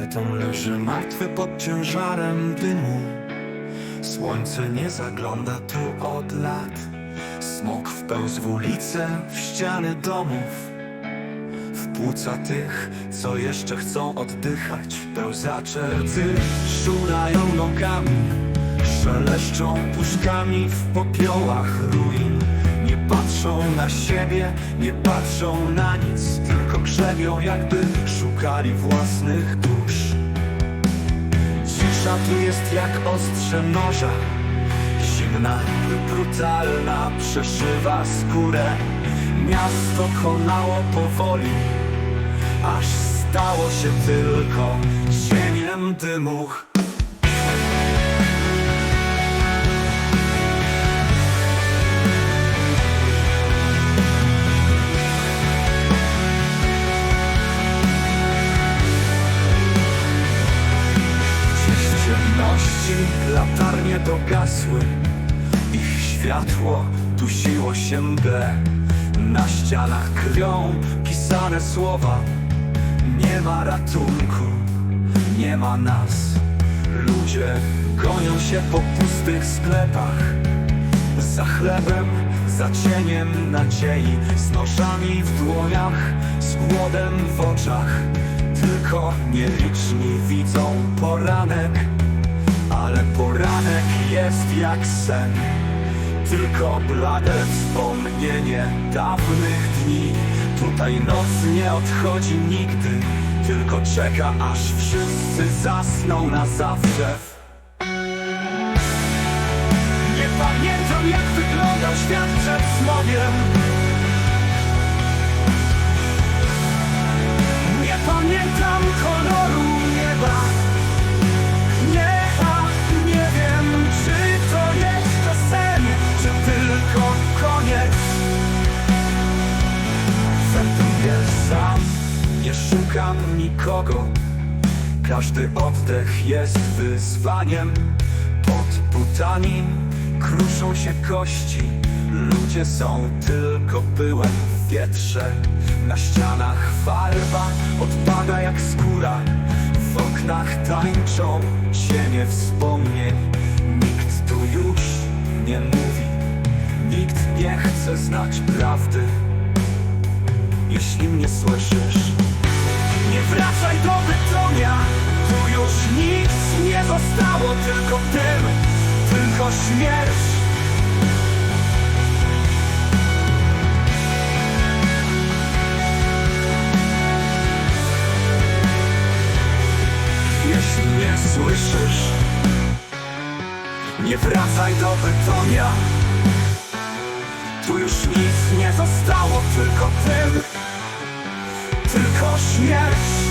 Beton leży martwy pod ciężarem dymu. Słońce nie zagląda tu od lat. Smok wpełzł w ulice, w ściany domów. W płuca tych, co jeszcze chcą oddychać. Pełzacze rdzy szurają nogami. Szeleszczą puszkami w popiołach ruin na siebie, nie patrzą na nic Tylko grzebią jakby szukali własnych dusz. Cisza tu jest jak ostrze noża Zimna, brutalna, przeszywa skórę. Miasto konało powoli Aż stało się tylko cieniem dymu latarnie dogasły. Ich światło dusiło się mgle Na ścianach krwią pisane słowa. Nie ma ratunku, nie ma nas. Ludzie gonią się po pustych sklepach. Za chlebem, za cieniem nadziei Z nożami w dłoniach, z głodem w oczach. Tylko nieliczni jest jak sen Tylko blade wspomnienie dawnych dni. Tutaj noc nie odchodzi nigdy Tylko czeka aż wszyscy zasną na zawsze. Nie pamiętam jak wyglądał świat przed smogiem szukam nikogo. Każdy oddech jest wyzwaniem. Pod butami kruszą się kości. Ludzie są tylko pyłem w wietrze. Na ścianach farba odpada jak skóra. W oknach tańczą cienie wspomnień. Nikt tu już nie mówi. Nikt nie chce znać prawdy. Jeśli mnie słyszysz nie wracaj do Bytomia Tu już nic nie zostało Tylko dym, tylko śmierć. Jeśli mnie słyszysz Nie wracaj do Bytomia Tu już nic nie zostało Tylko dym tylko śmierć